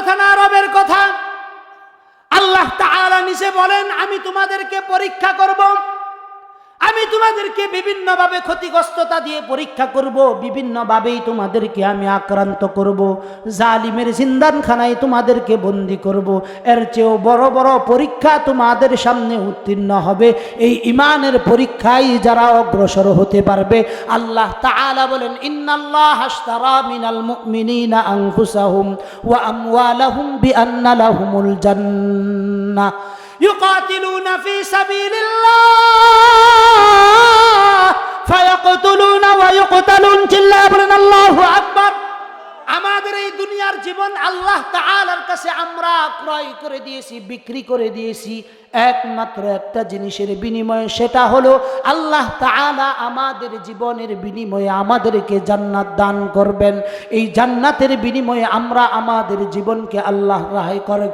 কথা না রবের কথা। আল্লাহ তাআলা নিজে বলেন আমি তোমাদেরকে পরীক্ষা করব। আমি তোমাদেরকে বিভিন্নভাবে ক্ষতিগ্রস্ততা দিয়ে পরীক্ষা করব, বিভিন্নভাবেই তোমাদেরকে আমি আক্রান্ত করব, জালিমের জিন্দানখানায় তোমাদেরকে বন্দি করব। এর চেয়েও বড় বড় পরীক্ষা তোমাদের সামনে উত্তীর্ণ হবে। এই ইমানের পরীক্ষায় যারা অগ্রসর হতে পারবে, আল্লাহ তাআলা বলেন, ইন্নাল্লাহ আশতারা মিনাল মুমিনিনা আনফুসাহুম ওয়া আমওয়ালাহুম বিআন্না লাহুমুল জান্নাহ يقاتلون في سبيل الله فيقتلون ويقتلون চিল্লা বলেন আল্লাহু আকবার আমাদের এই দুনিয়ার জীবন আল্লাহ তাআলার কাছে আমরা ক্রয় করে দিয়েছি বিক্রি করে দিয়েছি একমাত্র একটা জিনিসের বিনিময়ে, সেটা হলো আল্লাহ তাআলা আমাদের জীবনের বিনিময়ে আমাদেরকে জান্নাত দান করবেন। এই জান্নাতের বিনিময়ে আমরা আমাদের জীবনকে আল্লাহ রাহে করে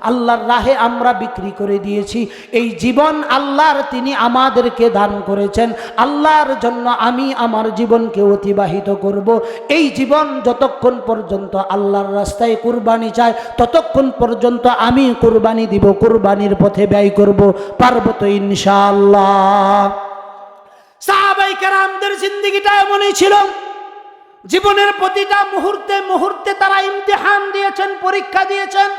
আল্লাহর রাহে আমরা বিক্রি করে দিয়েছি। এই জীবন আল্লাহর, তিনি আমাদেরকে দান করেছেন। আল্লাহর জন্য আমি আমার জীবনকে অতিবাহিত করব। এই জীবন যতক্ষণ পর্যন্ত আল্লাহর রাস্তায় কুরবানি চায়, ততক্ষণ পর্যন্ত আমি কুরবানি দিব, কুরবানির পথে ব্যয় করব, পারব তো ইনশাআল্লাহ। সাহাবাই কেরামদের জিন্দিগিটা এমনই ছিল। জীবনের প্রতিটা মুহূর্তে মুহূর্তে তারা ইমতিহান দিয়েছেন, পরীক্ষা দিয়েছেন।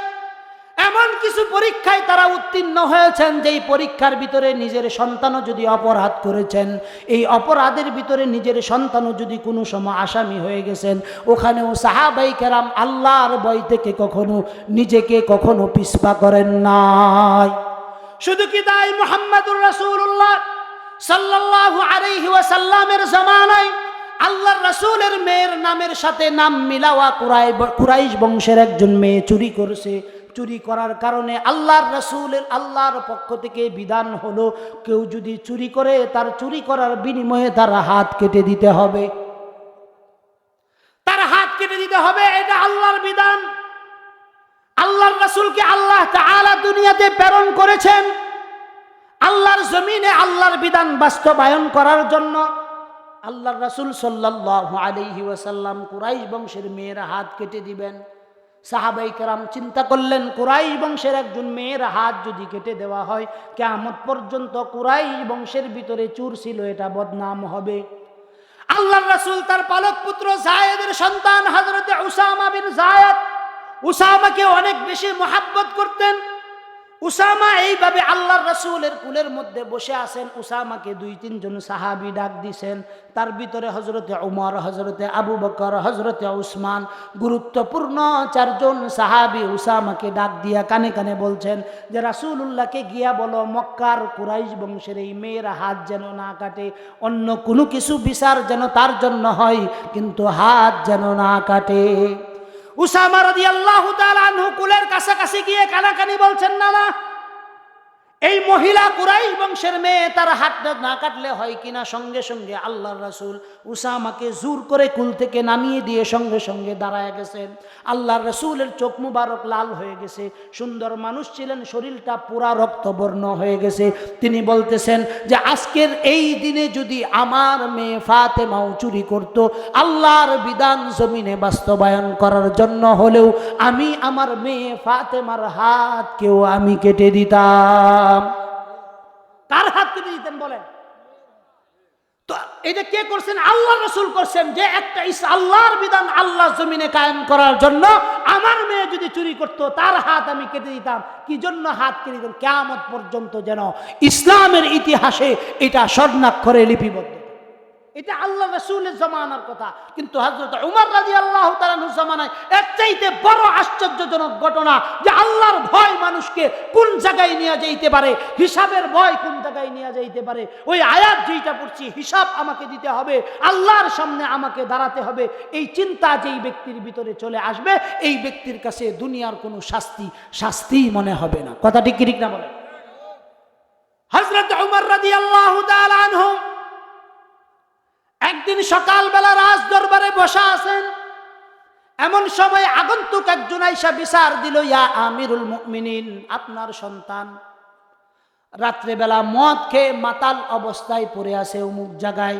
এমন কিছু পরীক্ষায় তারা উত্তীর্ণ হয়েছেন, যেই পরীক্ষার ভিতরে নিজের সন্তানও যদি অপরাধ করেছেন, এই অপরাধের ভিতরে নিজের সন্তানও যদি কোনো সময় আসামি হয়ে গেছেন, ওখানেও সাহাবাই কেরাম আল্লাহর বই থেকে কখনো নিজেকে কখনো পিসপা করেন নাই। শুধু কি তাই মোহাম্মদুর রাসূলুল্লাহ সাল্লাল্লাহু আলাইহি ওয়াসাল্লামের জামানায় আল্লাহর রাসূলের মেয়ের নামের সাথে নাম মিলাওয়া কুরাই কুরাইশ বংশের একজন মেয়ে চুরি করছে। চুরি করার কারণে আল্লাহর রাসূলের আল্লাহর পক্ষ থেকে বিধান হলো, কেউ যদি চুরি করে, তার চুরি করার বিনিময়ে তার হাত কেটে দিতে হবে। তার হাত কেটে দিতে হবে, এটা আল্লাহর বিধান। আল্লাহর রাসূলকে আল্লাহ তাআলা দুনিয়াতে প্রেরণ করেছেন। আল্লাহর জমিনে আল্লাহর বিধান বাস্তবায়ন করার জন্য আল্লাহর রাসূল সাল্লাল্লাহু আলাইহি ওয়াসাল্লাম কুরাইশ বংশের মেয়েরা হাত কেটে দিবেন। সাহাবাই কেরাম চিন্তা করলেন কুরাই বংশের একজন মেয়ের হাত যদি কেটে দেওয়া হয় কেমত পর্যন্ত কুরাই বংশের ভিতরে চুর ছিল, এটা বদনাম হবে। আল্লাহর রাসূল তার পালক পুত্র জায়েদের সন্তান হযরতে উসামা বিন জায়েদ উসামাকে অনেক বেশি মহাব্বত করতেন। উসামা এইভাবে আল্লাহর রসুলের কুলের মধ্যে বসে আছেন। উসামাকে দুই, তিনজন সাহাবি ডাক দিছেন। তার ভিতরে হজরতে উমর হজরতে আবু বকর হজরতে উসমান, গুরুত্বপূর্ণ চারজন সাহাবি উসামাকে ডাক দিয়া কানে কানে বলছেন যে, রাসুলুল্লাহকে গিয়া বলো, মক্কার কুরাইশ বংশের এই মেয়েরা হাত যেন না কাটে। অন্য কোনো কিছু বিচার যেন তার জন্য হয়, কিন্তু হাত যেন না কাটে। উসামা রাদিয়াল্লাহু তাআলা আনহু কুলের কাছাকাছি গিয়ে কানাকানি বলছেন না না এই মহিলা কুরাইশ বংশের মেয়ে, তার হাত না কাটলে হয় কিনা? সঙ্গে সঙ্গে আল্লাহর রাসূল উসামাকে জোর করে কুল থেকে নামিয়ে দিয়ে সঙ্গে সঙ্গে দাঁড়ায় গেছেন। আল্লাহর রাসূলের চোখ মুবারক লাল হয়ে গেছে। সুন্দর মানুষ ছিলেন, শরীরটা পুরা রক্তবর্ণ হয়ে গেছে। তিনি বলতেছেন যে, আজকের এই দিনে যদি আমার মেয়ে ফাতেমাও চুরি করত, আল্লাহর বিধান জমিনে বাস্তবায়ন করার জন্য হলেও আমি আমার মেয়ে ফাতেমার হাতকেও আমি কেটে দিতাম। কার হাত কেটে দিতেন বলেন? তো এটা কে করছেন? আল্লাহ রসুল করছেন যে একটা ইস আল্লাহর বিধান আল্লাহ জমিনে কায়েম করার জন্য আমার মেয়ে যদি চুরি করত, তার হাত আমি কেটে দিতাম। কি জন্য হাত কেটে দিতাম কেমন পর্যন্ত যেন ইসলামের ইতিহাসে এটা স্বর্ণাক্ষরে লিপিবদ্ধ এটা আল্লাহ রসুলের জমানার কথা। কিন্তু হজরত উমর রাজি আল্লাহ তালানুর জমানায় এর চাইতে বড় আশ্চর্যজনক ঘটনা যে আল্লাহর ভয় মানুষকে কোন জায়গায় নিয়ে যাইতে পারে, হিসাবের ভয় কোন জায়গায় নিয়ে যাইতে পারে, ওই আয়াত যেইটা পড়ছি, হিসাব আমাকে দিতে হবে, আল্লাহর সামনে আমাকে দাঁড়াতে হবে, এই চিন্তা যেই ব্যক্তির ভিতরে চলে আসবে, এই ব্যক্তির কাছে দুনিয়ার কোনো শাস্তি, শাস্তিই মনে হবে না। কথাটি কিরিক না বলে হজরত উমর রাজি আল্লাহ আনহু একদিন সকালবেলা রাজ দরবারে বসা আছেন, এমন সময় আগন্তুক একজন আইসা বিচার দিল, ইয়া আমিরুল মুমিনিন, আপনার সন্তান। রাত্রেবেলা মদ খেয়ে মাতাল অবস্থায় পড়ে আছে অমুক জায়গায়।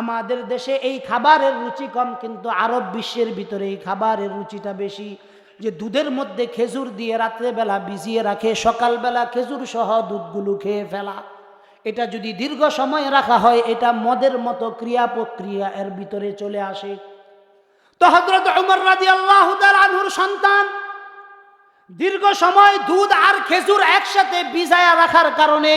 আমাদের দেশে এই খাবারের রুচি কম, কিন্তু আরব বিশ্বের ভিতরে এই খাবারের রুচিটা বেশি। যে দুধের মধ্যে খেজুর দিয়ে রাত্রেবেলা ভিজিয়ে রাখে, সকালবেলা খেজুর সহ দুধগুলো খেয়ে ফেলা। এটা যদি দীর্ঘ সময় রাখা হয়, এটা মদের মতো ক্রিয়া প্রক্রিয়া এর ভিতরে চলে আসে। তো হজরত উমর রাজি আল্লাহ আনহুর সন্তান, দীর্ঘ সময় দুধ আর খেজুর একসাথে ভিজায়া রাখার কারণে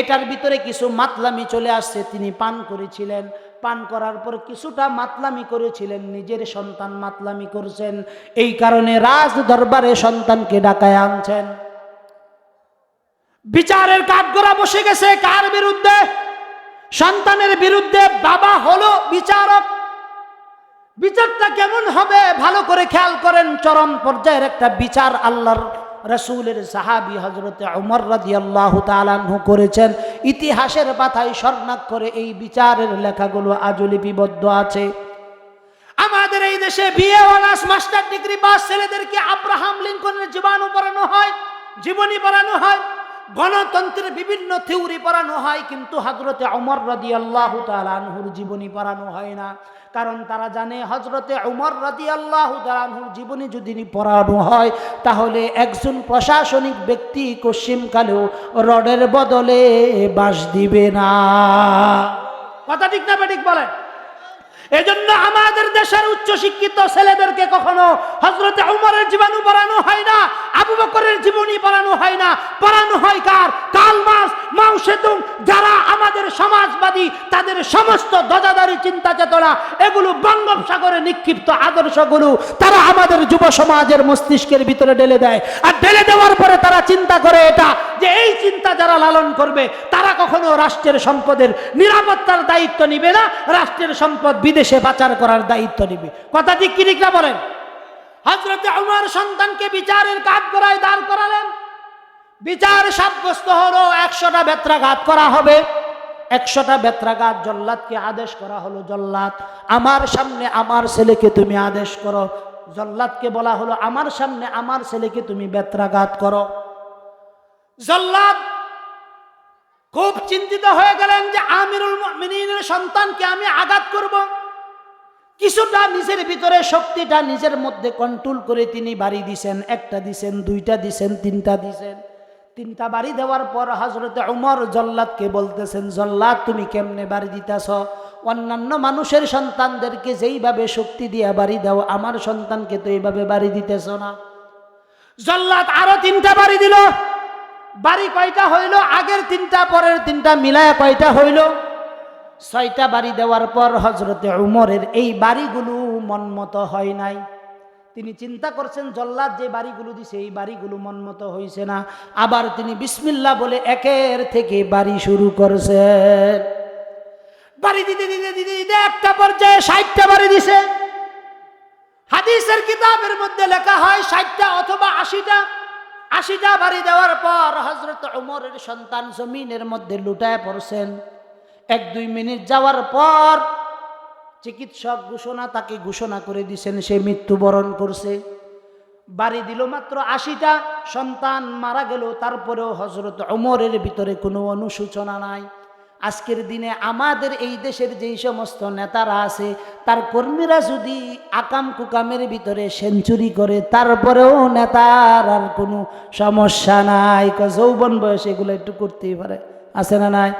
এটার ভিতরে কিছু মাতলামি চলে আসছে। তিনি পান করেছিলেন। পান করার পর কিছুটা মাতলামি করেছিলেন। নিজের সন্তান মাতলামি করছেন। এই কারণে রাজ দরবারে সন্তানকে ডাকায় আনছেন। বিচারের কাঠগড়া বসে গেছে কার বিরুদ্ধে? সন্তানের বিরুদ্ধে বাবা হলো বিচারক। বিচারটা কেমন হবে? ভালো করে খেয়াল করেন, চরম পর্যায়ের একটা বিচার আল্লাহর রসুলের সাহাবি হজরতে উমর রাজি আল্লাহ তালাহু করেছেন। ইতিহাসের পাতায় স্বর্ণাক্ষরে এই বিচারের লেখাগুলো আজও লিপিবদ্ধ আছে। আমাদের এই দেশে বিয়ে অনার্স মাস্টার, ডিগ্রি পাস ছেলেদেরকে আব্রাহাম লিঙ্কনের জীবাণু পড়ানো হয়, জীবনী পড়ানো হয়। গণতন্ত্রের বিভিন্ন থিওরি পড়ানো হয়, কিন্তু হজরতে অমর রাদি আল্লাহ তালানহুর জীবনী পড়ানো হয় না। কারণ তারা জানে হজরতে উমর রাদি আল্লাহ তালানহুর জীবনী যদি পড়ানো হয়, তাহলে একজন প্রশাসনিক ব্যক্তি কশ্চিমকালেও রডের বদলে বাস দিবে না। কথা ঠিক না ঠিক বলেন? এজন্য আমাদের দেশের উচ্চ শিক্ষিত ছেলেদেরকে কখনো হজরতে উমরের জীবাণু পড়ানো হয় না, আবু বকরের জীবনী পড়ানো হয় না। পড়ানো হয় কার? কাল মাস যারা আমাদের সমাজবাদী, তাদের সমস্ত দজাদারি চিন্তা চেতনা, এগুলো বঙ্গোপসাগরে নিক্ষিপ্ত আদর্শগুলো, তারা আমাদের যুব সমাজের মস্তিষ্কের ভিতরে ঢেলে দেয়। আর ঢেলে দেওয়ার পরে তারা চিন্তা করে এটা, যে এই চিন্তা যারা লালন করবে, তারা কখনো রাষ্ট্রের সম্পদের নিরাপত্তার দায়িত্ব নিবে না। রাষ্ট্রের সম্পদ বিদেশে পাচার করার দায়িত্ব নিবে। কথা ঠিক কি ঠিক বলেন? হজরতে উমর সন্তানকে বিচারের কাজ করায় দাঁড় করালেন। বিচার সাব্যস্ত হলো, একশোটা বেত্রাঘাত করা হবে। একশোটা বেত্রাঘাত জল্লাদকে আদেশ করা হলো, জল্লাদ, আমার সামনে আমার ছেলেকে তুমি আদেশ করো। জল্লাদকে বলা হলো, আমার সামনে আমার ছেলেকে তুমি বেত্রাঘাত করো। জল্লাদ খুব চিন্তিত হয়ে গেলেন যে আমিরুল মুমিনিনের সন্তানকে আমি আঘাত করব। কিছুটা নিজের ভিতরে শক্তিটা নিজের মধ্যে কন্ট্রোল করে তিনি বাড়ি দিছেন, একটা দিছেন, দুইটা দিছেন, তিনটা দিছেন। তিনটা বাড়ি দেওয়ার পর হজরতে উমর জল্লাদকে বলতেছেন, জল্লাদ, তুমি কেমনে বাড়ি দিতেছ? অন্যান্য মানুষের সন্তানদেরকে যেইভাবে শক্তি দিয়ে বাড়ি দাও, আমার সন্তানকে তো এইভাবে বাড়ি দিতেছ না। জল্লাদ আরও তিনটা বাড়ি দিল। বাড়ি কয়টা হইল? আগের তিনটা, পরের তিনটা, মিলায় কয়টা হইল? ছয়টা বাড়ি দেওয়ার পর হজরতে উমরের এই বাড়িগুলো মনমত হয় নাই। তিনি চিন্তা করছেন, জল্লাদ যে বাড়িগুলো দিছে, এই বাড়িগুলো মনমতো হয়েছে না। আবার তিনি বিসমিল্লা বলে একের থেকে বাড়ি শুরু করছেন। বাড়ি দিতে দিতে দিতে দিতে একটা পর্যায়ে ষাটটা বাড়ি দিছে। হাদিসের কিতাবের মধ্যে লেখা হয়, ষাটটা অথবা আশিটা। আশিটা বাড়ি দেওয়ার পর হজরত উমরের সন্তান জমিনের মধ্যে লুটায় পড়ছেন। এক দুই মিনিট যাওয়ার পর চিকিৎসক ঘোষণা তাকে ঘোষণা করে দিছেন, সে মৃত্যুবরণ করছে। বাড়ি দিল মাত্র আশিটা, সন্তান মারা গেল, তারপরেও হজরত অমরের ভিতরে কোনো অনুশোচনা নাই। আজকের দিনে আমাদের এই দেশের যেই সমস্ত নেতারা আছে, তার কর্মীরা যদি আকাম কুকামের ভিতরে সেঞ্চুরি করে, তারপরেও নেতার আর কোনো সমস্যা নাই। যৌবন বয়সে এগুলো একটু করতেই পারে। আছে না নাই?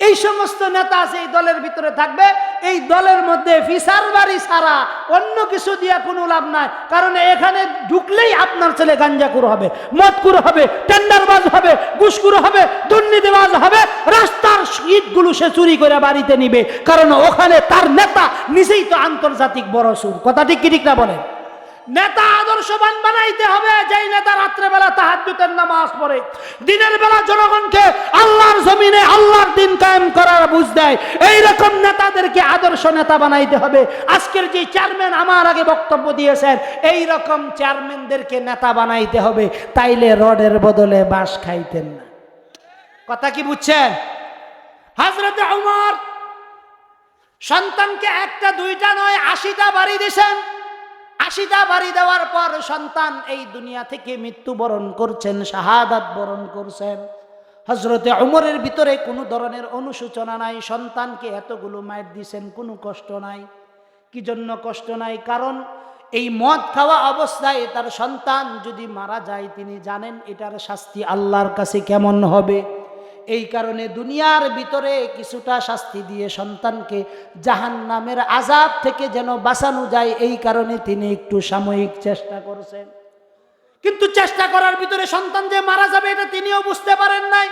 এই সমস্ত নেতা আছে, এই দলের ভিতরে থাকবে। এই দলের মধ্যে ফিসার বাড়ি ছাড়া অন্য কিছু দিয়ে কোনো লাভ নাই। কারণ এখানে ঢুকলেই আপনার ছেলে গাঞ্জাকুর হবে মদকুর হবে, টেন্ডারবাজ হবে ঘুষকুর হবে, দুর্নীতিবাজ হবে। রাস্তার ইটগুলো সে চুরি করে বাড়িতে নিবে। কারণ ওখানে তার নেতা নিজেই তো আন্তর্জাতিক বড় সুর। কথা ঠিক কি ঠিক না বলেন? নেতা আদর্শবান বানাইতে হবে। যেই নেতা রাত্রেবেলা তাহাজ্জুদের নামাজ পড়ে, দিনের বেলা জনগণকে আল্লাহর জমিনে আল্লাহর দিন কায়েম করার বুঝ দেয়। এইরকম নেতাদেরকে আদর্শ নেতা বানাইতে হবে। আজকের যে চেয়ারম্যান আমার আগে বক্তব্য দিয়েছেন এই রকম চেয়ারম্যানদেরকে নেতা বানাইতে হবে। তাইলে রডের বদলে বাঁশ খাইতেন না। কথা কি বুঝছেন? হাজরতে উমর সন্তানকে একটা, দুইটা নয়, আশিটা বাড়ি দিছেন। আশিটা বাড়ি দেওয়ার পর সন্তান এই দুনিয়া থেকে মৃত্যুবরণ করছেন, শাহাদাত বরণ করছেন। হজরতে অমরের ভিতরে কোনো ধরনের অনুশোচনা নাই, সন্তানকে এতগুলো মায়ের দিছেন, কোনো কষ্ট নাই। কি জন্য কষ্ট নাই? কারণ এই মদ খাওয়া অবস্থায় তার সন্তান যদি মারা যায়, তিনি জানেন এটার শাস্তি আল্লাহর কাছে কেমন হবে। এই কারণে দুনিয়ার ভিতরে কিছুটা শাস্তি দিয়ে সন্তানকে জাহান নামের আজাব থেকে যেন বাঁচানো যায়, এই কারণে তিনি একটু সাময়িক চেষ্টা করছেন। কিন্তু চেষ্টা করার ভিতরে সন্তান যে মারা যাবে এটা তিনিও বুঝতে পারেন নাই।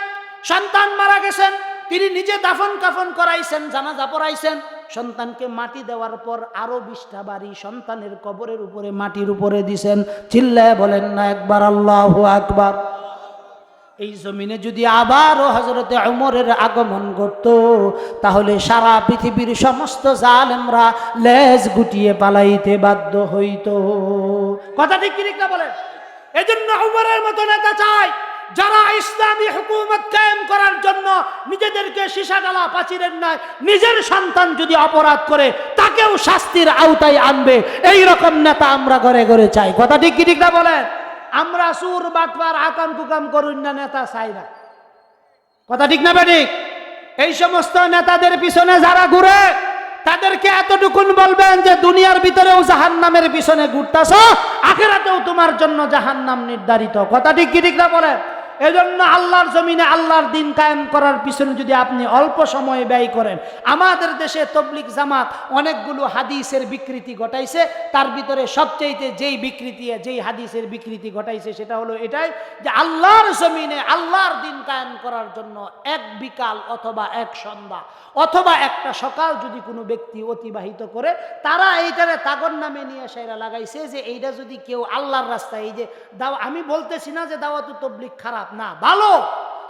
সন্তান মারা গেছেন, তিনি নিজে দাফন কাফন করাইছেন, জানাজা পড়াইছেন। সন্তানকে মাটি দেওয়ার পর আরও বিশটা বাড়ি সন্তানের কবরের উপরে মাটির উপরে দিছেন। চিল্লায় বলেন না একবার, আল্লাহ আকবার। এই জমিনে যদি আবারও হজরতে অমরের আগমন ঘটত, তাহলে সারা পৃথিবীর সমস্ত জালেমরা লেজ গুটিয়ে পালাইতে বাধ্য হইত। কথা ঠিক ঠিক না বলেন? এই জন্য উমরের মতো নেতা চাই, যারা ইসলামী হুকুমত কায়েম করার জন্য নিজেদেরকে সীসা ডালা পাচিরের নাই নিজের সন্তান যদি অপরাধ করে, তাকেও শাস্তির আওতায় আনবে। এই রকম নেতা আমরা ঘরে ঘরে চাই। কথা ঠিক ঠিক না বলেন? আমরা সুর বাটবার আকাম, কুকাম করুন না, নেতা চাই না। কথা ঠিক না ঠিক? এই সমস্ত নেতাদের পিছনে যারা ঘুরে, তাদেরকে এতটুকু বলবেন যে দুনিয়ার ভিতরেও জাহান নামের পিছনে ঘুরতেছ, আখেরাতেও তোমার জন্য জাহান নাম নির্ধারিত। কথা ঠিক কি ঠিক না বলেন? এজন্য আল্লাহর জমিনে আল্লাহর দিন কায়েম করার পিছনে যদি আপনি অল্প সময় ব্যয় করেন, আমাদের দেশে তবলিক জামাত অনেকগুলো হাদিসের বিকৃতি ঘটাইছে। তার ভিতরে সবচেয়েতে যেই বিকৃতি, যেই হাদিসের বিকৃতি ঘটাইছে সেটা হলো এটাই যে আল্লাহর জমিনে আল্লাহর দিন কায়েম করার জন্য এক বিকাল অথবা এক সন্ধ্যা অথবা একটা সকাল যদি কোনো ব্যক্তি অতিবাহিত করে, তারা এইটারে তাগর নামে নিয়ে সেরা লাগাইছে যে এইটা যদি কেউ আল্লাহর রাস্তায় এই যে দাও আমি বলতেছি না যে দাওয়াত তবলিক খারাপ। না, ভালো।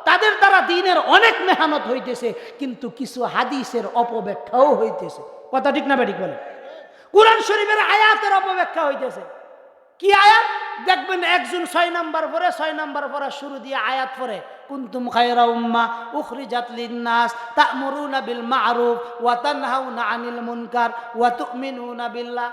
তাদের দ্বারা দিনের অনেক মেহনত হইতেছে, কিন্তু কিছু হাদিসের অপব্যাখ্যাও হইতেছে। কথা ঠিক না বেঠিক বলে? কোরআন শরীফের আয়াতের অপব্যাখ্যা হইতেছে। কি আয়াত? দেখবেন একজন ছয় নাম্বার পরে, ছয় নাম্বার পরে, শুরু দিয়ে আয়াত পরে, কুনতুম খায়রা উম্মা উখরি উখরিজাত লিন্নাস তা'মুরুনা বিল মা'রুফ ওয়া তানহাউনা আনিল মুনকার ওয়া তু'মিনুনা বিল্লাহ।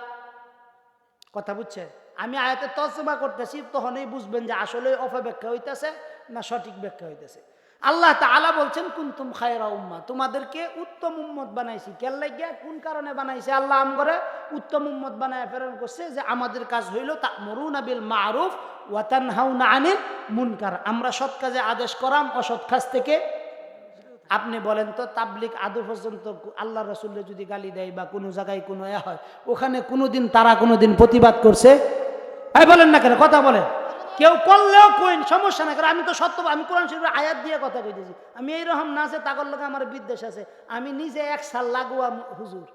কথা বুঝছে? আমি আয়াতে তর্জমা করতেছি, তখনই বুঝবেন যে আসলে অপব্যাখ্যা হইতেছে। না সঠিক ব্যাখ্যা হইতেছে। আল্লাহ তাআলা বলছেন, কুনতুম খায়রা উম্মা তোমাদেরকে উত্তম উম্মত বানাইছি। কেন লাগিয়া কোন কারণে বানাইছে? আল্লাহ আম করে উত্তম উম্মত বানায় প্রেরণ করছে যে, আমাদের কাজ হইল তা মরুনা বিল মারুফ ওয়াতান হাউনা আনিল মুনকার আমরা সৎ কাজে আদেশ করাম, অসৎ কাজ থেকে। আপনি বলেন তো তাবলিক আদৌ পর্যন্ত আল্লাহ রসুল্লে যদি গালি দেয় বা কোনো জায়গায় কোনো এ হয়, ওখানে কোনোদিন তারা কোনোদিন প্রতিবাদ করছে? বলেন না কেন, কথা বলেন। কেউ করলেও কইন, সমস্যা না কারণ আমি তো সত্য আমি কোরআন শরীফের আয়াত দিয়ে কথা কইতেছি। আমি এইরকম না আছে তাগর লোক আমার বিদ্বেষ আছে, আমি নিজে এক সাল লাগুয়া হুজুর।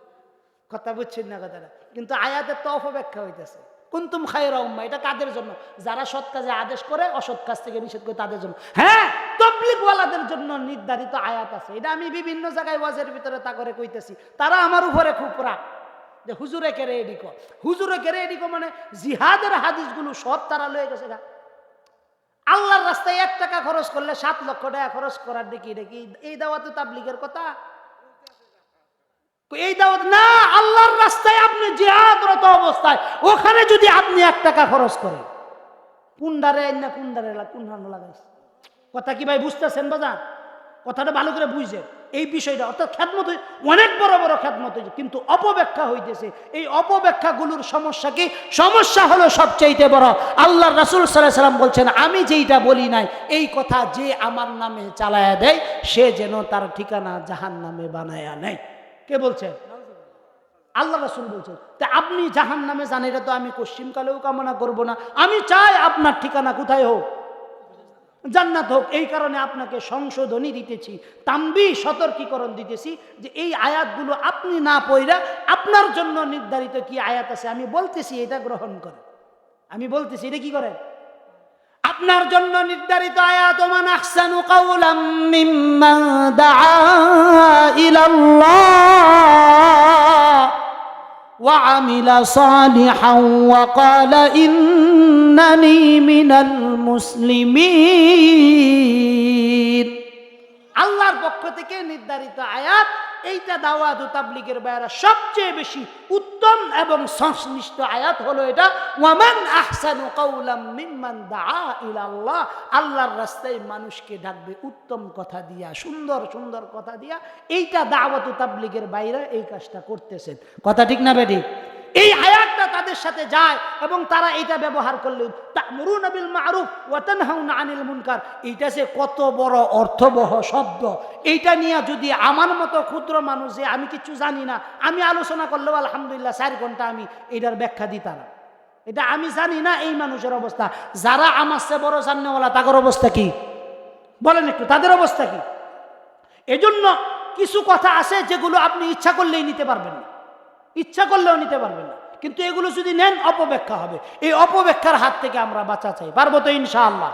কথা বুঝছেন না কথাটা? কিন্তু আয়াতের তো অপব্যাখ্যা হইতেছে। কুন্তুম খায়রা উম্মা, এটা কাদের জন্য? যারা সৎ কাজে আদেশ করে, অসৎ কাজ থেকে নিষেধ করে, তাদের জন্য। হ্যাঁ তবলিগওয়ালাদের জন্য নির্ধারিত আয়াত আছে। এটা আমি বিভিন্ন জায়গায় ওয়াজের ভিতরে তা করে কইতেছি। তারা আমার উপরে খুব রাগ। যে হুজুরে কেড়ে এডিক হুজুরে কেড়ে এডিক মানে জিহাদের হাদিসগুলো সব তারা লয়ে গেছে গা। আল্লাহর রাস্তায় এক টাকা খরচ করলে সাত লক্ষ টাকা খরচ করার দেখি দেখি, এই দাওয়া তো তাবলিগের কথা। এই দাওয়াত, না, আল্লাহর রাস্তায় আপনি জিহাদরত অবস্থায়, ওখানে যদি আপনি এক টাকা খরচ করেন কুন্ডারে না কুন্ডারে কুন্ডানো লাগাইছে। কথা কি ভাই বুঝতেছেন বাজান? কথাটা ভালো করে বুঝছেন এই বিষয়টা অর্থাৎ খ্যাতমত অনেক বড় বড় খ্যাতমত হয়েছে, কিন্তু অপব্যাখ্যা হইতেছে। এই অপব্যাখ্যাগুলোর সমস্যা কি? সমস্যা হলো সবচাইতে বড়। আল্লাহ রাসুল সাল্লাহ সাল্লাম বলছেন, আমি যেইটা বলি নাই, এই কথা যে আমার নামে চালায়া দেয়, সে যেন তার ঠিকানা জাহান নামে বানায়া নেয়। কে বলছেন আল্লাহ রাসুল বলছেন তা আপনি জাহান নামে জান এটা তো আমি পশ্চিমকালেও কামনা করব না। আমি চাই আপনার ঠিকানা কোথায় হোক। জান্নাত হোক, এই কারণে আপনাকে সংশোধনী দিতেছি, তাম্বি সতর্কীকরণ দিতেছি যে এই আয়াতগুলো আপনি না পড়া আপনার জন্য নির্ধারিত কি আয়াত আছে, আমি বলতেছি এটা গ্রহণ করেন। আমি বলতেছি, এটা কি করেন? আপনার জন্য নির্ধারিত আয়াত মান আহসানু কাউলাম মিম্মান দাআ ইলাল্লাহ। وعمل صالحا وقال إنني من المسلمين আল্লাহর পক্ষ থেকে নির্ধারিত আয়াত এইটা দাওয়াত তাবলিগের বাইরা সবচেয়ে বেশি উত্তম এবং সংশ্লিষ্ট আয়াত হলো এটা, ওয়ামান আহসানু কাউলাম মিম্মান দাআ ইলাল্লাহ আল্লাহর রাস্তায় মানুষকে ডাকবে উত্তম কথা দিয়া, সুন্দর সুন্দর কথা দিয়া। এইটা দাওয়াত তাবলিগের বাইরা এই কাজটা করতেছেন। কথা ঠিক না বেটি এই আয়াতটা তাদের সাথে যায় এবং তারা এটা ব্যবহার করলে, তা'মুরুন মারুফ ওয়া আনিল মুনকার। এইটা যে কত বড় অর্থবহ শব্দ। এইটা নিয়ে যদি আমার মতো ক্ষুদ্র মানুষ যে আমি কিছু জানি না, আমি আলোচনা করলেও আলহামদুলিল্লাহ চার ঘণ্টা আমি এটার ব্যাখ্যা দিতাম। এটা আমি জানি না এই মানুষের অবস্থা। যারা আমার চেয়ে বড় জানেওয়ালা তাদের অবস্থা কি? বলেন একটু, তাদের অবস্থা কি? এজন্য কিছু কথা আছে যেগুলো আপনি ইচ্ছা করলেই নিতে পারবেন না। ইচ্ছা করলেও নিতে পারবেন কিন্তু এগুলো যদি নেন, অপব্যাখ্যা হবে। এই অপব্যাখ্যার হাত থেকে আমরা বাঁচা চাই। পারব তো ইনশাআল্লাহ।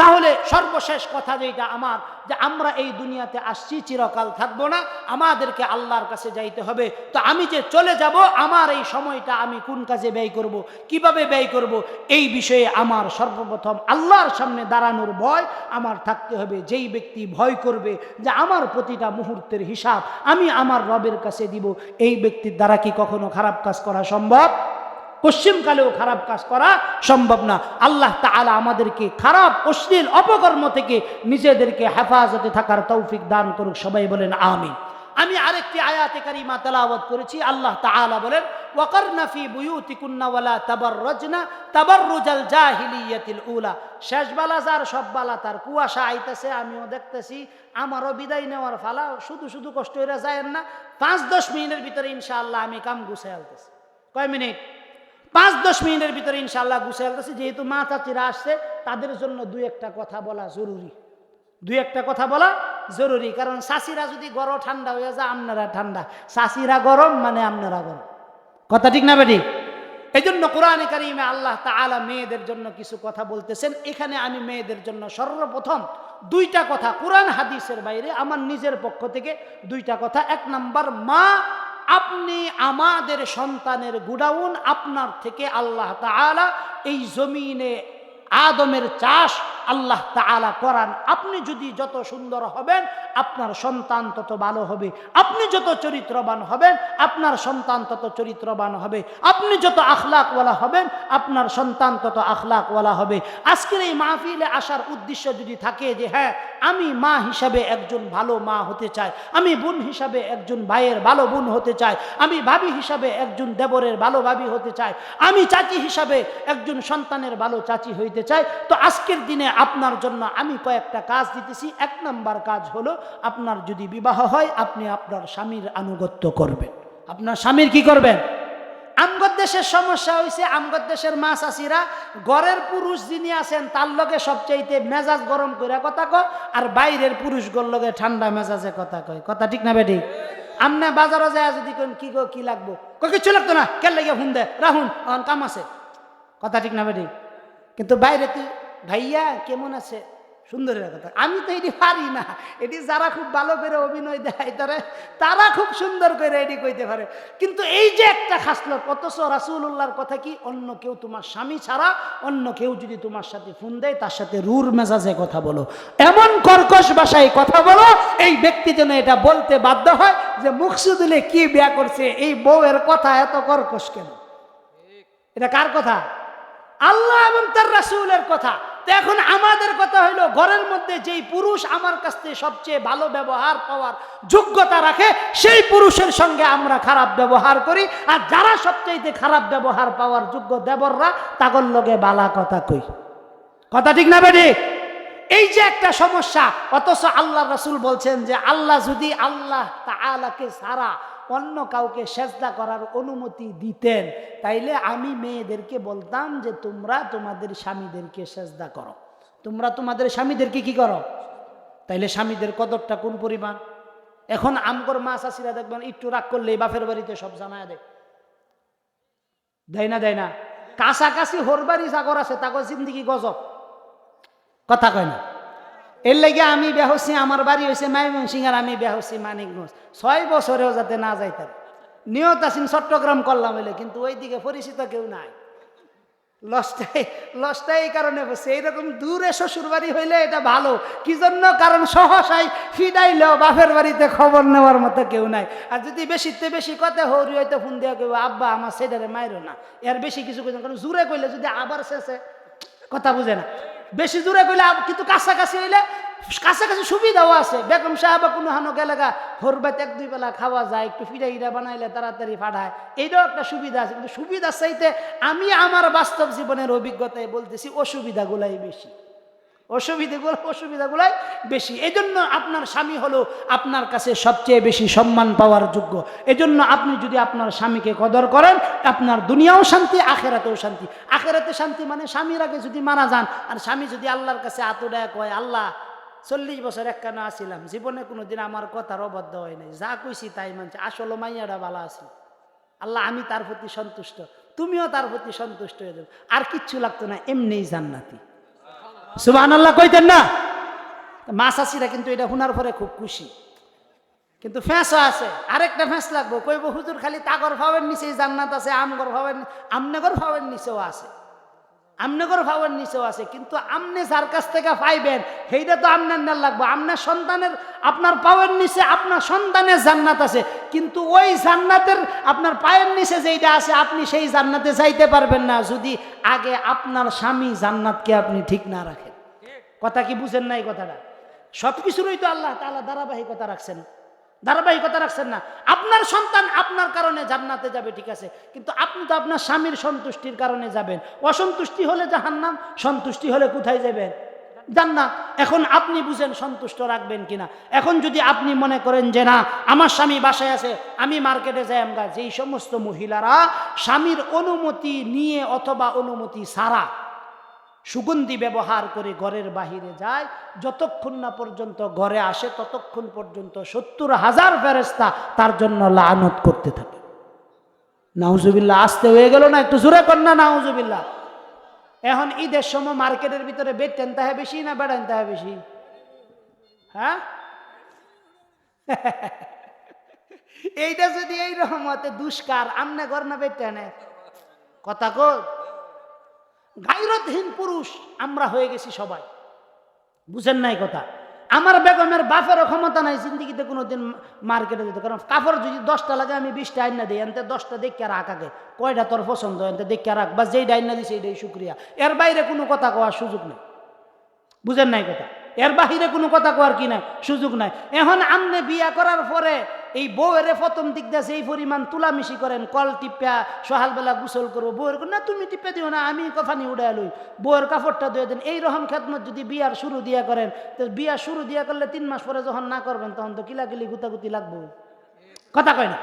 তাহলে সর্বশেষ কথা যেটা আমার, যে আমরা এই দুনিয়াতে আসছি, চিরকাল থাকব না, আমাদেরকে আল্লাহর কাছে যাইতে হবে। তো আমি যে চলে যাব, আমার এই সময়টা আমি কোন কাজে ব্যয় করব, কীভাবে ব্যয় করব, এই বিষয়ে আমার সর্বপ্রথম আল্লাহর সামনে দাঁড়ানোর ভয় আমার থাকতে হবে। যেই ব্যক্তি ভয় করবে যে আমার প্রতিটা মুহূর্তের হিসাব আমি আমার রবের কাছে দিব, এই ব্যক্তির দ্বারা কি কখনো খারাপ কাজ করা সম্ভব? পশ্চিমকালেও খারাপ কাজ করা সম্ভব না। আল্লাহ তাআলা আমাদেরকে খারাপ, অশ্লীল, অপকর্ম থেকে নিজেদেরকে হেফাজতে থাকার তৌফিক দান করুক, সবাই বলেন আমিন। আমি আরেকটি আয়াতে কারিমা তেলাওয়াত করেছি, আল্লাহ তাআলা বলেন, ওয়াকারনা ফি জাহিলিয়াতিল উলা। শেষ বালা যার, সব বালা তার কুয়াশা আইতেছে, আমিও দেখতেছি, আমারও বিদায় নেওয়ার ফালা, শুধু শুধু কষ্ট হইরা যায় না, পাঁচ দশ মিনিটের ভিতরে ইনশাআল্লাহ আমি কাম গুছাই আলতেছি কয় মিনিট? পাঁচ দশ মিনিটের ভিতরে ইনশাল্লাহ গুছিয়ে আলতেছি যেহেতু মা চাচিরা আসছে, তাদের জন্য দুই একটা কথা বলা জরুরি। দুই একটা কথা বলা জরুরি। কারণ শাশিরা যদি গরম ঠান্ডা হয়ে যায়, আপনারা ঠান্ডা। শাশিরা গরম মানে আপনারা গরম। কথা ঠিক না বেটি? এই জন্য কোরআনে কারিমে আল্লাহ তাআলা মেয়েদের জন্য কিছু কথা বলতেছেন। এখানে আমি মেয়েদের জন্য সর্বপ্রথম দুইটা কথা। কোরআন হাদিসের বাইরে, আমার নিজের পক্ষ থেকে দুইটা কথা। এক নাম্বার, মা আপনি আমাদের সন্তানের গুডাউন আপনার থেকে আল্লাহ তালা এই জমিনে আদমের চাষ আল্লাহ তাআলা করান আপনি যদি যত সুন্দর হবেন, আপনার সন্তান তত ভালো হবে। আপনি যত চরিত্রবান হবেন, আপনার সন্তান তত চরিত্রবান হবে। আপনি যত আখলাকওয়ালা হবেন, আপনার সন্তান তত আখলাকওয়ালা হবে। আজকের এই মাহফিলে আসার উদ্দেশ্য যদি থাকে যে হ্যাঁ আমি মা হিসাবে একজন ভালো মা হতে চাই, আমি বোন হিসাবে একজন ভাইয়ের ভালো বোন হতে চাই, আমি ভাবি হিসাবে একজন দেবরের ভালো ভাবি হতে চাই, আমি চাচি হিসাবে একজন সন্তানের ভালো চাচি হইতে চাই, তো আজকের দিনে আপনার জন্য আমি কয়েকটা কাজ দিতেছি। এক নাম্বার কাজ হলো, আপনার যদি বিবাহ হয়, আপনি আপনার স্বামীর আনুগত্য করবেন। আপনার স্বামীর কি করবেন? আমগর দেশের সমস্যা হয়েছে আমগর দেশের মা চাষিরা ঘরের পুরুষ যিনি আছেন, তার লগে সবচাইতে মেজাজ গরম করে কথা কয়, আর বাইরের পুরুষ গোর লগে ঠান্ডা মেজাজে কথা কয়। কথা ঠিক না বেটি? আমনে বাজারে যায় যদি কোন কি গো, কি লাগবো? কিছু লাগতো না কেন লাগে হুন দে, রাহুন কাম আছে। কথা ঠিক না বেটি? কিন্তু বাইরে তুই ভাইয়া, কেমন আছে? সুন্দরের কথা আমি তো এটি পারি না। এটি যারা খুব ভালো করে অভিনয় দেয় তারা তারা খুব সুন্দর করে এটি কইতে পারে। কিন্তু এই যে একটা খাসলত, অথচ রাসুল্লাহর কথা কি, অন্য কেউ তোমার স্বামী ছাড়া, অন্য কেউ যদি তোমার সাথে ফোন দেয়, তার সাথে রুর মেজাজে কথা বলো। এমন কর্কশ ভাষায় কথা বলো, এই ব্যক্তি যেন এটা বলতে বাধ্য হয় যে মুখসুদুলে কি বিয়া করছে, এই বউয়ের কথা এত কর্কশ কেন? এটা কার কথা? আল্লাহ এবং তার রাসূলের কথা। তো এখন আমাদের কথা হইল, ঘরের মধ্যে যেই পুরুষ আমার কাছ থেকে সবচেয়ে ভালো ব্যবহার পাওয়ার যোগ্যতা রাখে, সেই পুরুষের সঙ্গে আমরা খারাপ ব্যবহার করি। আর যারা সবচেয়ে খারাপ ব্যবহার পাওয়ার যোগ্য দেবররা, তাগর লগে বালা কথা কই। কথা ঠিক না বেটি এই যে একটা সমস্যা, অথচ আল্লাহ রসুল বলছেন যে, আল্লাহ যদি আল্লাহ তাআলাকে সারা অন্য কাউকে সেজদা করার অনুমতি দিতেন, তাইলে আমি মেয়েদেরকে বলতাম যে তোমরা তোমাদের স্বামীদেরকে সেজদা করো। তোমরা তোমাদের স্বামীদেরকে কি করো? তাইলে স্বামীদের কদরটা কোন পরিমাণ? এখন আমগর মা চাষিরা দেখবেন, একটু রাগ করলে বাপের বাড়িতে সব জানায় দেয়। দেয় না দেয় না? কাছাকাছি হোরবাড়ি সাগর আছে তাকে জিন্দিগি গজব। কথা কয় না? এর লেগে আমি বেহসি, আমার বাড়ি হয়েছে মাইমনসিং আর আমি বেহসি মানিকগঞ্জ। ছয় বছরেও যাতে না যাইতাম নিয়ত আসিন চট্টগ্রাম করলাম হইলে, কিন্তু ওইদিকে পরিচিত কেউ নাই। লসটাই লসটা এই কারণে বসে এইরকম দূরে শ্বশুর বাড়ি হইলে এটা ভালো। কি জন্য? কারণ সহসাই ফিডাইলেও বাপের বাড়িতে খবর নেওয়ার মতো কেউ নাই। আর যদি বেশিতে বেশি কথা হরি হয়তো ফোন দেওয়া কেউ, আব্বা, আমার সেটারে মাইরো না। এর বেশি কিছু কারণ জুড়ে কইলে যদি আবার শেষে কথা বুঝে না। বেশি দূরে গেলে কিন্তু কাছাকাছি হইলে কাছাকাছি সুবিধাও আছে। বেগম সাহেব কোনো হানো গেলে গা এক, দুই বেলা খাওয়া যায়, একটু ফিরা ইরা বানাইলে তাড়াতাড়ি ফাটায় এইটাও একটা সুবিধা আছে। কিন্তু সুবিধার চাইতে আমি আমার বাস্তব জীবনের অভিজ্ঞতায় বলতেছি অসুবিধাগুলাই বেশি। অসুবিধাগুলো, অসুবিধাগুলাই বেশি। এই জন্য আপনার স্বামী হলো আপনার কাছে সবচেয়ে বেশি সম্মান পাওয়ার যোগ্য। এজন্য আপনি যদি আপনার স্বামীকে কদর করেন, আপনার দুনিয়াও শান্তি, আখেরাতেও শান্তি। আখেরাতে শান্তি মানে স্বামীর আগে যদি মারা যান, আর স্বামী যদি আল্লাহর কাছে আতুডায় কয়, আল্লাহ, চল্লিশ বছর একখানা আসিলাম জীবনে কোনোদিন আমার কথার অবদ্ধ হয় নাই। যা কইছি তাই মানছে। আসলে মাইয়াটা ভালো আছে। আল্লাহ, আমি তার প্রতি সন্তুষ্ট। তুমিও তার প্রতি সন্তুষ্ট হয়ে যাবে আর কিচ্ছু লাগতো না, এমনিই জান্নাতি। সুবাহ আল্লাহ কইতেন না? মা চাষিরা কিন্তু এটা শোনার পরে খুব খুশি। কিন্তু ফেঁসও আছে, আরেকটা ফেঁস লাগবো, কইব, হুজুর খালি তাগর ভাবের নিচেই জান্নাত আছে, আমগর ভাবের আমনেগর ভাবের নিচেও আছে। আমনেগর ভাবের নিচেও আছে কিন্তু আমনে যার কাছ থেকে পাইবেন সেইটা তো আমনের না লাগবে। আপনার সন্তানের আপনার পাওয়ের নিচে আপনার সন্তানের জান্নাত আছে কিন্তু ওই জান্নাতের আপনার পায়ের নিচে যেইটা আছে আপনি সেই জান্নাতে যাইতে পারবেন না যদি আগে আপনার স্বামী জান্নাতকে আপনি ঠিক না রাখেন। কথা কি বুঝেন না এই কথাটা? সব কিছুরই তো আল্লাহ তাআলা ধারাবাহিকতা রাখছেন। ধারাবাহিকতা রাখছেন না। আপনার সন্তান আপনার কারণে জান্নাতে যাবে, ঠিক আছে? কিন্তু আপনি তো আপনার স্বামীর সন্তুষ্টির কারণে যাবেন। অসন্তুষ্টি হলে জাহান্নাম, সন্তুষ্টি হলে কোথায় যাবেন? জান্নাত। এখন আপনি বুঝেন সন্তুষ্ট রাখবেন কিনা। এখন যদি আপনি মনে করেন যে না, আমার স্বামী বাসায় আছে, আমি মার্কেটে যাই আমরা, যেই সমস্ত মহিলারা স্বামীর অনুমতি নিয়ে অথবা অনুমতি ছাড়া সুগন্ধি ব্যবহার করে ঘরের বাহিরে যায়। যতক্ষণ না পর্যন্ত ঘরে আসে, ততক্ষণ পর্যন্ত সত্তর হাজার ফেরেস্তা তার জন্য লানত করতে থাকে। নাউজুবিল্লাহ, আসতে হয়ে গেল না? একটু জোরে কর না নাউজুবিল্লাহ। এখন ঈদের সময় মার্কেটের ভিতরে বেড টেনতে হয় বেশি না বেড়ানতে হয় বেশি? হ্যাঁ? এইটা যদি এই রকমতে দুষ্কার, আমনে ঘর না বেড টেনে কথা গাইরতহীন পুরুষ, আমরা হয়ে গেছি সবাই। বুঝেন নাই কথা? আমার বেগমের বাপেরও ক্ষমতা নাই, জিন্দিগিতে কোনোদিন মার্কেটে যেতে। কারণ কাপড় যদি দশটা লাগে, আমি বিশটা আইনা দিই, এনতে দশটা দেখে রাখ আগে কয়টা তোর পছন্দ? এনতে দেখে রাখ বা যেই ডাইনা দিছে, এইটাই শুক্রিয়া। এর বাইরে কোনো কথা কওয়ার সুযোগ নেই। বুঝেন নাই কথা? এর বাহিরে কোনো কথা কওয়ার কি নাই? সুযোগ নাই। এখন আমনে বিয়া করার পরে এই বউয়ের প্রথম দিক দিয়ে এই পরিমাণ তুলামিশি করেন, কল টিপা সকালবেলা গোসল করব, বউয়ের না, তুমি টিপে দিও না, আমি কফানি উড়াই লই। বউয়ের কাপড়টা ধুয়ে দেন। এই রকম খেদমত যদি বিয়ার শুরু দিয়া করেন, তো বিয়া শুরু দিয়া করলে তিন মাস পরে যখন না করবেন, তখন তো কিলাকিলি গুতাগুতি লাগবো। কথা কয় না?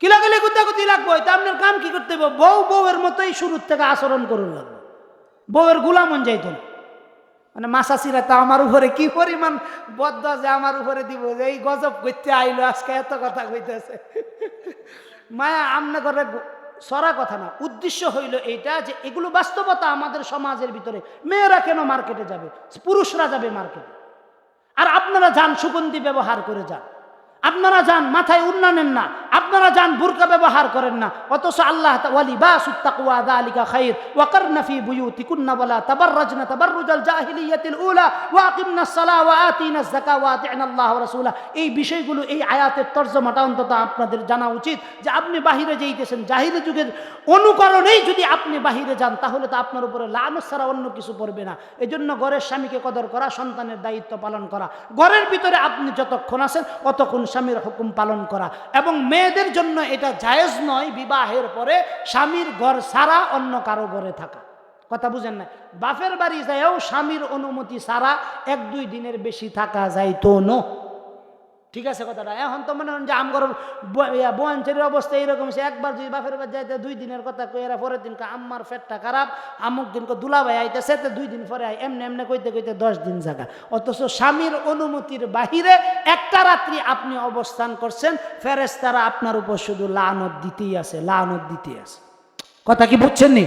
কিলাকিলি গুতাগুতি লাগবো, তো আপনার কাম কি করতে হবে বউ বউয়ের মতোই শুরুর থেকে আচরণ করুন লাগবে। বউয়ের গুলামন যাইতো না। মানে মাসাসিরা তো আমার উপরে কি পরিমাণ বদ্ধ যে আমার উপরে দিব যে এই গজব করতে আইলো, আজকে এত কথা কইতেছে। মায়া আমনে করে সরা কথা না, উদ্দেশ্য হইল এইটা যে এগুলো বাস্তবতা আমাদের সমাজের ভিতরে। মেয়েরা কেন মার্কেটে যাবে? পুরুষরা যাবে মার্কেটে। আর আপনারা যান, সুগন্ধি ব্যবহার করে যান। আপনারা যান, মাথায় উন্নয়নের না। আপনারা যান, বুরকা ব্যবহার করেন না। অথচ আল্লাহ ওয়ালি বা সুত্তাকুয়া দালিকা খাইর। ওয়াকারনা ফি বুয়ুতিকুন্না ওয়ালা তাবাররাজনা তাবাররুজাল জাহিলিয়াতিল উলা। ওয়া আকিমনাস সালা ওয়া আতিনাজ যাকা ওয়া আতি'না আল্লাহ রাসূলা। এই বিষয়গুলো, এই আয়াতের তর্জমাটা অন্তত আপনাদের জানা উচিত যে আপনি বাহিরে যেইতেছেন। জাহিরি যুগের অনুকরণেই যদি আপনি বাহিরে যান, তাহলে তো আপনার উপরে লানত ছাড়া অন্য কিছু পড়বে না। এজন্য ঘরের স্বামীকে কদর করা, সন্তানের দায়িত্ব পালন করা। ঘরের ভিতরে আপনি যতক্ষণ আছেন অতক্ষণ স্বামীর হুকুম পালন করা। এবং মেয়েদের জন্য এটা জায়েজ নয় বিবাহের পরে স্বামীর ঘর ছাড়া অন্য কারও ঘরে থাকা। কথা বুঝেন না বাফের বাড়ি যায়ও স্বামীর অনুমতি ছাড়া এক দুই দিনের বেশি থাকা যাইতো না। ঠিক আছে কথাটা। এখন তো মনে হন যে আমগর বোয়াঞ্চের অবস্থা এইরকম সে একবার যদি বাপের বাড়ি যাইতে দুই দিনের কথা কই এরা পরের দিনকে আম্মার পেটটা খারাপ আমুক দিন কয়, দুলা ভাই আইতেছে তো দুই দিন পরে আই এমনি এমনি কইতে কইতে দশ দিন জায়গা অথচ স্বামীর অনুমতির বাহিরে একটা রাত্রি আপনি অবস্থান করছেন ফেরেস্তারা আপনার উপর শুধু লানত দিতেই আছে লানত দিতেই আছে। কথা কি বুঝছেন নি?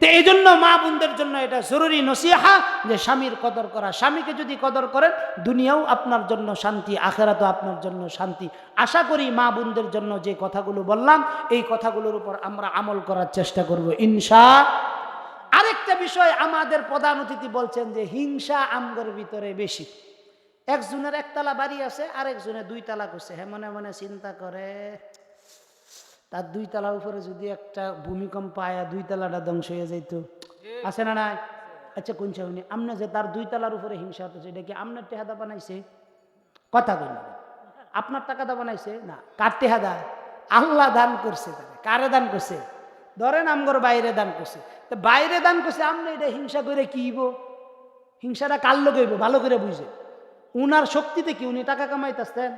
তো এই জন্য মা বোনদের জন্য এটা জরুরি নসিহা যে স্বামীর কদর করা। স্বামীকে যদি কদর করেন, দুনিয়াও আপনার জন্য শান্তি, আখেরাতও আপনার জন্য শান্তি। আশা করি মা বোনদের জন্য যে কথাগুলো বললাম, এই কথাগুলোর উপর আমরা আমল করার চেষ্টা করব ইনশা। আরেকটা বিষয়, আমাদের প্রধান অতিথি বলছেন যে হিংসা আমগর ভিতরে বেশি। একজনের একতলা বাড়ি আছে আরেকজনের দুই তালা করছে। হ্যাঁ মনে মনে চিন্তা করে তার দুই তলার উপরে যদি একটা ভূমিকম্প আয়া দুই তলাটা ধ্বংস হয়ে যাইত। আছে না নাই? আচ্ছা কোন উনি আমনে যে তার দুই তলার উপরে হিংসা হতেছে এটা কি আপনার টেহাদা বানাইছে? কথা কই আপনার টাকাটা বানাইছে? না। কার টেহাদা? আল্লাহ দান করছে তাকে কারে দান করছে? ধরেন আমগর বাইরে দান করছে। তো বাইরে দান করছে আপনি এটা হিংসা করে কি হইব? হিংসাটা কার লোক ভালো করে বুঝে। উনার শক্তিতে কি উনি টাকা কামাইতেছেন?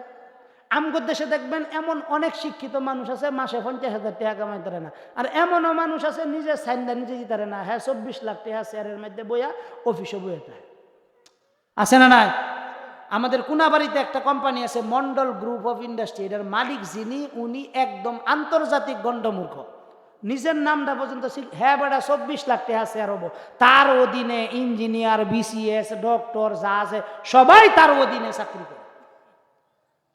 আমগর দেশে দেখবেন এমন অনেক শিক্ষিত মানুষ আছে, মাসে পঞ্চাশ হাজার টাকা কামাই পারে না। আর এমনও মানুষ আছে, নিজে সাইন্দা নিজে দিতে পারে না। হ্যাঁ চব্বিশ লাখ টাকা শেয়ারের মধ্যে বইয়া অফিসে বইয়ে থাকে আছে না নাই? আমাদের কুনাবাড়িতে একটা কোম্পানি আছে, মন্ডল গ্রুপ অফ ইন্ডাস্ট্রি। এটার মালিক যিনি, উনি একদম আন্তর্জাতিক গণ্ডমূর্খ। নিজের নামটা পর্যন্ত হ্যাঁ বেটা, চব্বিশ লাখ টাকা শেয়ার হব। তার অধীনে ইঞ্জিনিয়ার, বিসিএস, ডক্টর, যা আছে, সবাই তার অধীনে চাকরি করে।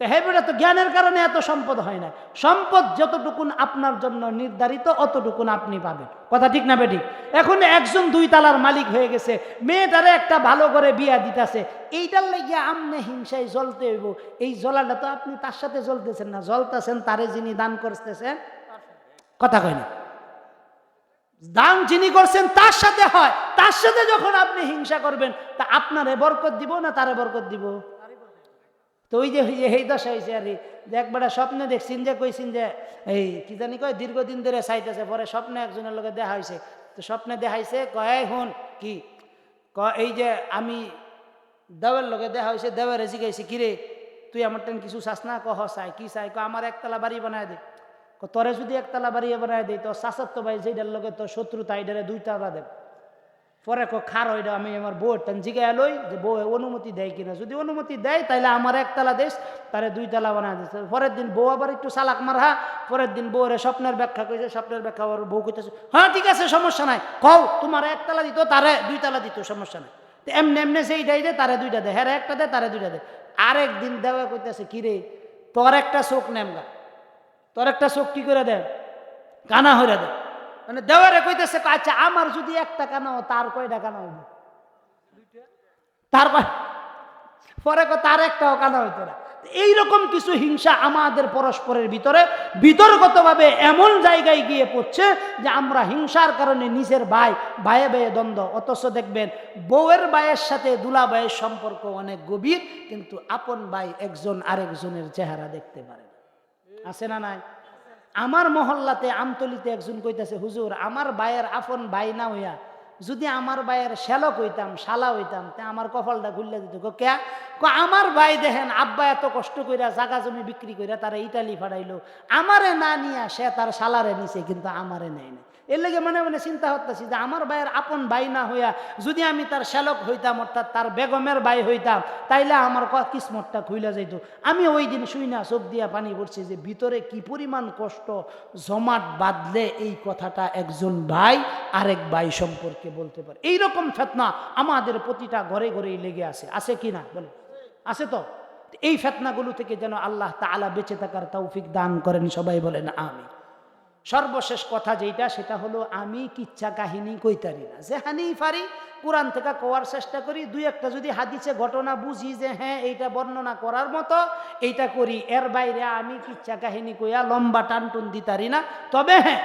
তো বেটা তো জ্ঞানের কারণে এত সম্পদ হয় না। সম্পদ যতটুকুন আপনার জন্য নির্ধারিত, অতটুকুন আপনি পাবেন। কথা ঠিক না বেঠিক? এখন একজন দুই তালার মালিক হয়ে গেছে, মেয়েটারে একটা ভালো করে বিয়া দিতেছে। এইটার লেগে আমনে হিংসায় জ্বলতে হইব। এই জ্বলাটা তো আপনি তার সাথে জ্বলতেছেন না, জ্বলতেছেন তারে যিনি দান করতেছেন, কথা কয় না। দান যিনি করছেন তার সাথে হয়, তার সাথে যখন আপনি হিংসা করবেন, তা আপনারে বরকত দিব না তারে বরকত দিব? তো ওই যে এই দশা হয়েছে আর। যে একবারে স্বপ্নে দেখছেন যে কইছেন যে, এই কি জানি কয়, দীর্ঘদিন ধরে চাইতেছে, পরে স্বপ্নে একজনের লোকে দেখা হয়েছে। তো স্বপ্নে দেখাইছে, কয় হুন কি? ক এই যে আমি দেওয়ের লোকে দেখা হয়েছে, দেওয়ার জিগাইছি কিরে তুই আমার টেন কিছু চাস না? কহ, চাই, কি চাই? ক আমার একতলা বাড়ি বানায় দে। তোরে যদি একতলা বাড়ি বানায় দেয় তো চাচার ভাই যেটার লোকে তোর শত্রুতা এটারে দুইতলা দেব। পরে কো খার ওইটা আমি আমার বউয়ের টান জিগায় লই, যে বউ অনুমতি দেয় কিনা। যদি অনুমতি দেয় তাহলে আমার একতলা দেশ, তারে দুইতলা বানায় দিচ্ছে পরের দিন বউ আবার একটু চালাক মারহা, পরের দিন বউরে স্বপ্নের ব্যাখ্যা কইছে, স্বপ্নের ব্যাখ্যা ওর বউ কইতেছে হ্যাঁ ঠিক আছে, সমস্যা নাই, কও, তোমার একতলা দিত, তারে দুইতলা দিত, সমস্যা নাই। তো এমনি এমনি সেইটাই দে তারে দুইটা দে হ্যাঁ একটা দে, তারে দুইটা দে। আরেক দিন দেওয়া কইতেছে কিরে তোর একটা চোখ নেমগা, তোর একটা চোখ কি করে দেয়? কানা হইরা দেয়। মানে দেওয়ারে কইতেছে আচ্ছা আমার যদি একটা কানা হয়, তার কয়টা কানা হইব? তার কয়- পরে কয়, তার একটাও কানা হইতো না। এইরকম কিছু হিংসা আমাদের পরস্পরের ভিতরে বিতর্কতভাবে এমন জায়গায় গিয়ে পড়ছে যে আমরা হিংসার কারণে নিজের ভাই ভাইয়ে ভাইয়ে দ্বন্দ্ব। অথচ দেখবেন বউয়ের ভাইয়ের সাথে দুলা ভাইয়ের সম্পর্ক অনেক গভীর কিন্তু আপন ভাই একজন আরেকজনের চেহারা দেখতে পারে। আছে না নাই? আমার মহল্লাতে আমতলিতে একজন কইতাছে, হুজুর, আমার বায়ের আফন ভাই না হইয়া যদি আমার বায়ের শ্যালক হইতাম, শালা হইতাম, তে আমার কপালটা খুললে দিত। কো? আমার ভাই দেখেন, আব্বা এত কষ্ট কইরা জাগা জমি বিক্রি কইরা তারা ইটালি ফাড়াইলো। আমারে না নিয়া সে তার শালারে নিছে, কিন্তু আমারে নেয় না এর লেগে মনে মনে চিন্তা করতেছি যে আমার ভাইয়ের আপন ভাই না হইয়া যদি আমি তার শ্যালক হইতাম, অর্থাৎ তার বেগমের ভাই হইতাম, তাইলে আমার কিসমতটা খুইলা যাইত। আমি ওই দিন শুই না চোখ দিয়া পানি পড়ছি যে ভিতরে কি পরিমাণ কষ্ট, জমাট বাঁধলে এই কথাটা একজন ভাই আরেক ভাই সম্পর্কে বলতে পারে। এইরকম ফেতনা আমাদের প্রতিটা ঘরে ঘরেই লেগে আছে। আছে কি না? বলে আছে তো? এই ফেতনাগুলো থেকে যেন আল্লাহ তাআলা বেঁচে থাকার তৌফিক দান করেন, সবাই বলেন আমি সর্বশেষ কথা যেটা সেটা হলো, আমি কিচ্ছা কাহিনী কইতারি না। হানি পারি কোরআন থেকে কোয়ার চেষ্টা করি, দুই একটা যদি হাদিসে ঘটনা বুঝি যে হ্যাঁ এইটা বর্ণনা করার মতো, এইটা করি। এর বাইরে আমি কিচ্ছা কাহিনী কইয়া লম্বা টান টানটুন দিতারি না। তবে হ্যাঁ